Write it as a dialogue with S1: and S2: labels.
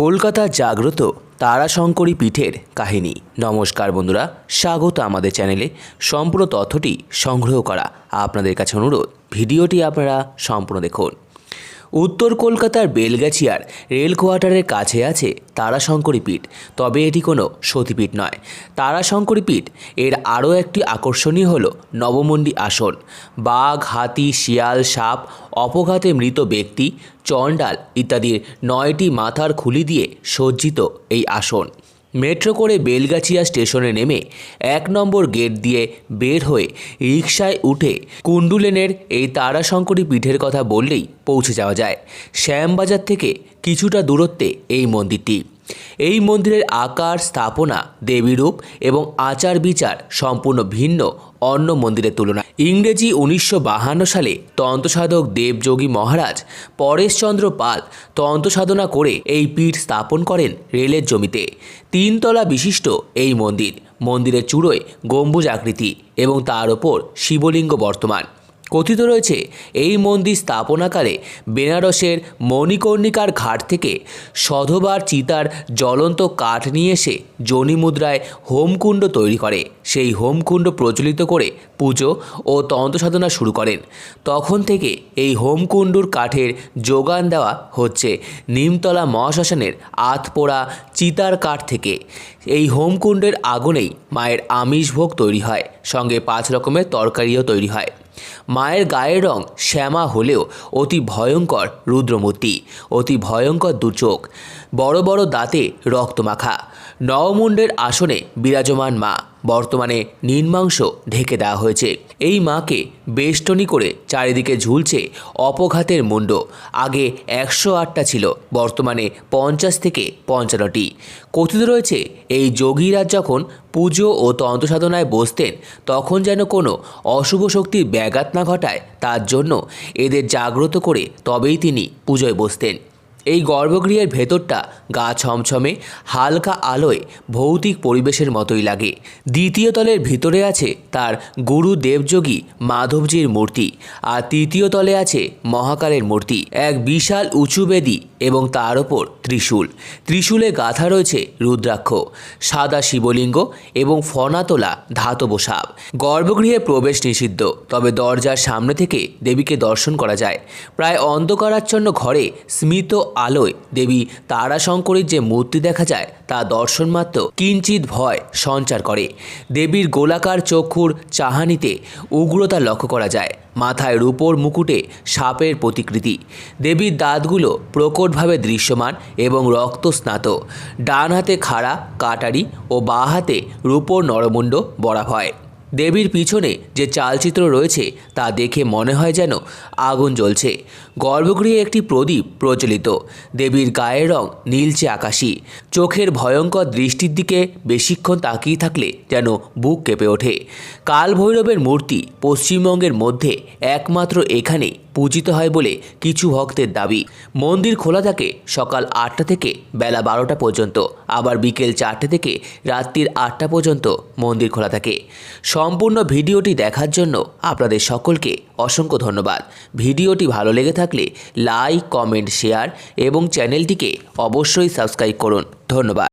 S1: কলকাতা জাগ্রত তারাশঙ্করী পীঠের কাহিনী। নমস্কার বন্ধুরা, স্বাগত আমাদের চ্যানেলে। সম্পূর্ণ তথ্যটি সংগ্রহ করা আপনাদের কাছে অনুরোধ। ভিডিওটি আপনারা সম্পূর্ণ দেখুন। উত্তর কলকাতার বেলগাছিয়ার রেল কোয়ার্টারের কাছে আছে তারাশঙ্করী পীঠ। তবে এটি কোনো সতীপীঠ নয়। তারাশঙ্করী পীঠ এর আরও একটি আকর্ষণীয় হল নবমণ্ডী আসন। বাঘ, হাতি, শিয়াল, সাপ, অপঘাতে মৃত ব্যক্তি, চণ্ডাল ইত্যাদির নয়টি মাথার খুলি দিয়ে সজ্জিত এই আসন। মেট্রো করে বেলগাছিয়া স্টেশনে নেমে এক নম্বর গেট দিয়ে বের হয়ে রিকশায় উঠে কুন্ডুলেনের এই তারাশঙ্করী পিঠের কথা বললেই পৌঁছে যাওয়া যায়। শ্যামবাজার থেকে কিছুটা দূরত্বে এই মন্দিরটি। এই মন্দিরের আকার, স্থাপনা, দেবীরূপ এবং আচার বিচার সম্পূর্ণ ভিন্ন অন্য মন্দিরের তুলনায়। ইংরেজি উনিশশো সালে তন্ত্রসাধক দেবযোগী মহারাজ পরেশচন্দ্র পাল তন্ত্রসাধনা করে এই পীঠ স্থাপন করেন রেলের জমিতে। তিনতলা বিশিষ্ট এই মন্দির, মন্দিরের চূড়োয় গম্বুজ আকৃতি এবং তার ওপর শিবলিঙ্গ বর্তমান। কথিত রয়েছে, এই মন্দির স্থাপনাকালে বেনারসের মণিকর্ণিকার ঘাট থেকে সধবার চিতার জ্বলন্ত কাঠ নিয়ে এসে যোনি মুদ্রায় হোমকুণ্ড তৈরি করে। সেই হোমকুণ্ড প্রচলিত করে পুজো ও তন্ত্র সাধনা শুরু করেন। তখন থেকে এই হোমকুণ্ডুর কাঠের যোগান দেওয়া হচ্ছে নিমতলা মহাশ্মশানের আতপোড়া চিতার কাঠ থেকে। এই হোমকুণ্ডের আগুনেই মায়ের আমিষ ভোগ তৈরি হয়। সঙ্গে পাঁচ রকমের তরকারিও তৈরি হয়। মায়ের গায়ের রং শ্যামা হলেও অতি ভয়ঙ্কর রুদ্রমূর্তি অতি ভয়ঙ্কর দুচোখ, বড় বড় দাঁতে রক্তমাখা, নবমুণ্ডের আসনে বিরাজমান মা। বর্তমানে নির্মাংস ঢেকে দেওয়া হয়েছে। এই মাকে বেষ্টনী করে চারিদিকে ঝুলছে অপঘাতের মুণ্ড আগে একশো আটটা ছিল, বর্তমানে পঞ্চাশ থেকে পঞ্চান্নটি। কথিত রয়েছে, এই যোগীরা যখন পুজো ও তন্ত্রসাধনায় বসতেন, তখন যেন কোনো অশুভ শক্তির ব্যাঘাত না ঘটায়, তার জন্য এদের জাগ্রত করে তবেই তিনি পুজোয় বসতেন। এই গর্ভগৃহের ভেতরটা গা ছমছমে, হালকা আলোয় ভৌতিক পরিবেশের মতোই লাগে। দ্বিতীয় তলের ভিতরে আছে তার গুরু দেবযোগী মাধবজির মূর্তি আর তৃতীয় তলে আছে মহাকালের মূর্তি। এক বিশাল উঁচু বেদি এবং তার ওপর ত্রিশূল। ত্রিশূলে গাথা রয়েছে রুদ্রাক্ষ, সাদা শিবলিঙ্গ এবং ফনা তোলা ধাতব সাপ গর্ভগৃহে প্রবেশ নিষিদ্ধ, তবে দরজার সামনে থেকে দেবীকে দর্শন করা যায়। প্রায় অন্ধকারাচ্ছন্ন ঘরে স্মিত আলোয়। দেবী তারাশঙ্করীর যে মূর্তি দেখা যায়, তা দর্শন মাত্র কিঞ্চিত ভয় সঞ্চার করে। দেবীর গোলাকার চক্ষুর চাহানিতে উগ্রতা লক্ষ্য করা যায়। মাথায় রূপোর মুকুটে সাপের প্রতিকৃতি। দেবীর দাঁতগুলো প্রকটভাবে দৃশ্যমান এবং রক্তস্নাত ডান হাতে খাড়া, কাটারি ও বাঁ হাতে রূপোর নরমুণ্ড বরাভয় দেবীর পিছনে যে চালচিত্র রয়েছে তা দেখে মনে হয় যেন আগুন জ্বলছে। গর্ভগৃহে একটি প্রদীপ প্রচলিত দেবীর গায়ের রং নীলচে আকাশি। চোখের ভয়ঙ্কর দৃষ্টির দিকে বেশিক্ষণ তাকিয়ে থাকলে যেন বুক কেঁপে ওঠে। কাল ভৈরবের মূর্তি পশ্চিমবঙ্গের মধ্যে একমাত্র এখানেই পূজিত হয় বলে কিছু ভক্তের দাবি। মন্দির খোলা থাকে সকাল আটটা থেকে বেলা বারোটা পর্যন্ত। আবার বিকেল চারটে থেকে রাত্রির আটটা পর্যন্ত মন্দির খোলা থাকে। সম্পূর্ণ ভিডিওটি দেখার জন্য আপনাদের সকলকে অসংখ্য ধন্যবাদ। ভিডিওটি ভালো লেগে থাকলে লাইক, কমেন্ট, শেয়ার এবং চ্যানেলটিকে অবশ্যই সাবস্ক্রাইব করুন। ধন্যবাদ।